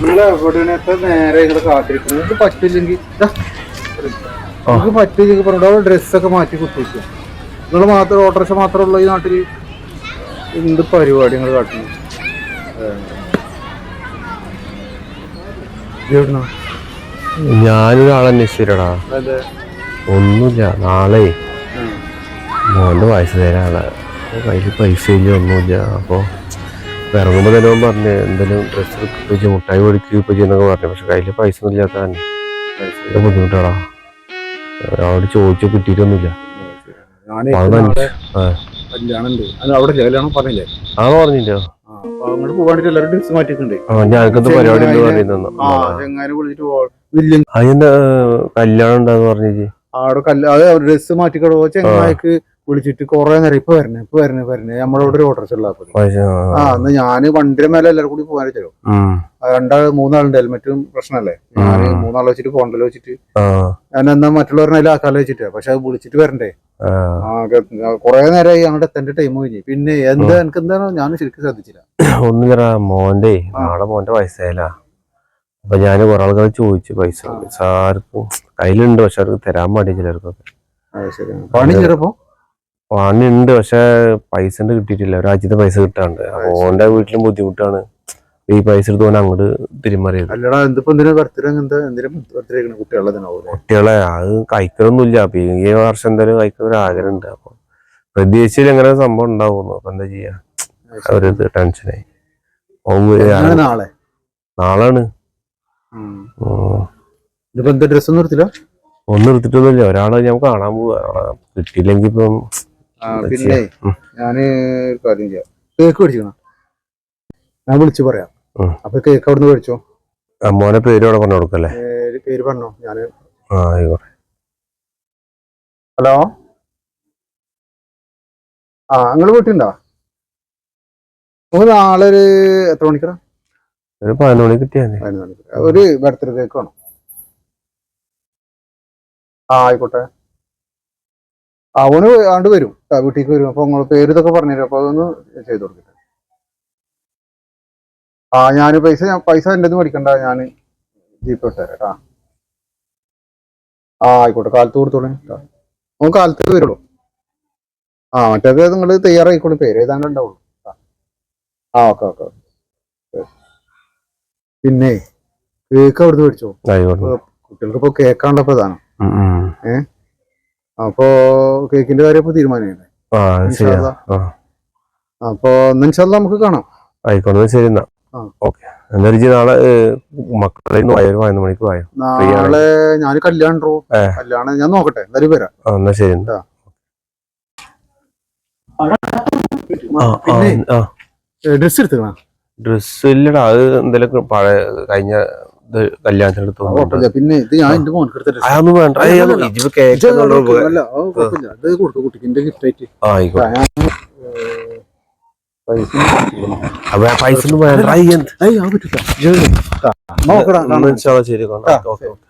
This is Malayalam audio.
നിങ്ങൾ എവിടെയൊക്കെ നേരെ ഇങ്ങോട്ട് കാത്തിരിക്കുന്നത്? നിങ്ങൾക്ക് പറ്റില്ലെങ്കിൽ ദാ, നിങ്ങൾക്ക് പറ്റില്ലെങ്കിൽ പറഞ്ഞോ ഡ്രസ്സൊക്കെ മാറ്റി കുത്തിവെക്കുക. നിങ്ങൾ മാത്രം ഓട്ടോറിക്ഷ മാത്രമുള്ള ഈ നാട്ടിൽ എന്ത് പരിപാടി നിങ്ങൾ കാട്ടുന്നു ഞാനൊരാളെ അന്വേഷിച്ചിരടാ ഒന്നുമില്ല നാളെ. മോന്റെ വയസ്സ് തരാണ് കയ്യിൽ പൈസ ഇല്ല ഒന്നുമില്ല. അപ്പോൾ ഇറങ്ങുമ്പോൾ തന്നെ അവൻ പറഞ്ഞു എന്തെങ്കിലും ഡ്രസ്സ് ചെയ്യും മുട്ടായി മേടിക്കുക ഇപ്പോൾ ചെയ്യുന്നൊക്കെ പറഞ്ഞു. പക്ഷെ കയ്യിൽ പൈസ ഒന്നും ഇല്ലാത്ത തന്നെ പൈസ ബുദ്ധിമുട്ടാടാ. ഒരാളോട് ചോദിച്ചു കിട്ടിയിട്ടൊന്നുമില്ല. ആ. അവിടെ പറഞ്ഞില്ലേ? ഞാനൊക്കെ പരിപാടി അതിന്റെ കല്യാണം ഉണ്ടാന്ന് പറഞ്ഞു അവിടെ മാറ്റി അത് മാറ്റിക്കടോ ചെങ്ങായിക്ക് വിളിച്ചിട്ട് കൊറേ നേരം ഇപ്പൊ വരണേ ഇപ്പൊ വരണേ വരണേ. നമ്മളോട് ഒരു ഓട്ടർച്ച ഉള്ള ആ അന്ന് ഞാൻ വണ്ടിയുടെ മേലെ എല്ലാവരും കൂടി പോകാൻ വെച്ചോ രണ്ടാൾ മൂന്നാളുണ്ട് ഹെൽമെറ്റും പ്രശ്നമല്ലേ? ഞാൻ. മൂന്നാളെ വെച്ചിട്ട് പോകണ്ടല്ലോ വെച്ചിട്ട്. ഞാൻ എന്നാ മറ്റുള്ളവരുടെ അതിൽ ആക്കാലോ വെച്ചിട്ട്. പക്ഷെ അത് വിളിച്ചിട്ട് വരണ്ടേ? കൊറേ നേരമായി അങ്ങോട്ട് എത്തേണ്ട ടൈം കഴിഞ്ഞു. പിന്നെ എന്താ എനിക്ക് എന്താണ് ഞാൻ ശരിക്കും ശ്രദ്ധിച്ചില്ല. ഒന്നും മോന്റെ. നാളെ മോന്റെ വയസ്സായില്ല അപ്പൊ ഞാൻ കുറെ ആൾക്കാർ ചോദിച്ചു പൈസ സാർക്കും കയ്യിലുണ്ട് പക്ഷെ അവർക്ക് തരാൻ പാടി ചിലർക്കൊക്കെ. പണി ചെറുപ്പോ പണിയുണ്ട് പക്ഷെ പൈസ ഉണ്ട് കിട്ടിയിട്ടില്ല. ഒരാഴ്ചത്തെ പൈസ കിട്ടാണ്ട്. അപ്പൊ ഓന്റെ വീട്ടിലും ബുദ്ധിമുട്ടാണ്. ഈ പൈസ എടുത്ത് ഓൻ അങ്ങോട്ട് തിരിമറിയത്. കുട്ടികളെ അത് കഴിക്കലൊന്നുമില്ല. അപ്പൊ ഈ വർഷം എന്തായാലും കഴിക്കുന്ന ഒരു ആഗ്രഹം ഉണ്ട് അപ്പൊ പ്രതീക്ഷയിൽ എങ്ങനെ സംഭവം ഉണ്ടാവുന്നു അപ്പൊ എന്താ ചെയ്യാ? ഒരു ടെൻഷനായി നാളെ? നാളാണ്. ഒന്നും എടുത്തില്ല? ഒന്നും എടുത്തിട്ടൊന്നുമില്ല. ഒരാളെ ഞാൻ കാണാൻ പോവാ. ഒരാളെ കിട്ടിയില്ലെങ്കി ഇപ്പം പിന്നെ. ഞാൻ ഒരു കാര്യം ചെയ്യാം. കേക്ക് മേടിക്കണം ഞാൻ വിളിച്ചു പറയാം. അപ്പൊ കേക്ക് അവിടുന്ന് മേടിച്ചോ? മോനെ പേര് അവിടെ പറഞ്ഞു കൊടുക്കല്ലേ? പേര് പറഞ്ഞോ ഞാൻ. ആയിക്കോട്ടെ. ഹലോ? ആ നിങ്ങൾ വീട്ടിലുണ്ടോ? നമുക്ക് നാളെ ഒരു എത്ര മണിക്കാ? ഒരു പതിനൊന്ന് മണി കിട്ടിയാ ഒരു ബർത്ത്ഡേ കേക്ക് വേണം. ആ ആയിക്കോട്ടെ. അവന് ആണ്ട് വരും വീട്ടിലേക്ക് വരും. അപ്പൊ നിങ്ങൾ പേര് ഇതൊക്കെ പറഞ്ഞുതരും അപ്പൊ അതൊന്ന് ചെയ്ത് കൊടുക്കട്ടെ. ആ ഞാൻ പൈസ ഞാൻ പൈസ എന്റെ മേടിക്കണ്ട. ഞാൻ ജീപ്പ് ഇട്ടുതരാം കേട്ടാ ആ ആയിക്കോട്ടെ. കാലത്ത് കൊടുത്തോളൂ. അവൻ കാലത്ത് വരുള്ളൂ. ആ മറ്റേത് നിങ്ങൾ തയ്യാറായിക്കോളൂ. പേര് ഏതാണ്ട് ഉണ്ടാവുള്ളൂ. ആ. ഓക്കെ ഓക്കെ പിന്നെ കേക്ക് അവിടുന്ന് മേടിച്ചോ? കുട്ടികൾക്ക് ഇപ്പൊ കേക്കാണല്ലോ പ്രധാനം. ഉം. അപ്പോ കേക്കിന്റെ കാര്യം ഇപ്പൊ. ആ അപ്പൊ ഇൻഷാല്ലാ നമുക്ക് കാണാം. ആയിക്കോട്ടെ ശരി എന്നാ. ഓക്കെ. നാളെ മക്കളെ വായോ? പതിനൊന്ന് മണിക്ക് വായോ? നാളെ ഞാൻ കല്യാണം ഉണ്ടോ കല്യാണം ഞാൻ നോക്കട്ടെ. എന്തായാലും വരാം. എന്നാ ശരി പിന്നെ ഡ്രസ് എടുത്തുക്കണം ഡ്രസ് ഇല്ലടാ അത് എന്തെങ്കിലും പഴയ കഴിഞ്ഞ ഇത് കല്യാണത്തിന് എടുത്ത് പിന്നെ ഇത് ഞാൻ എന്റെ ഡ്രസ് അതൊന്നും വേണ്ട. പൈസ ഒന്നും വേണ്ട. ശരി ഓക്കെ, ഓക്കെ.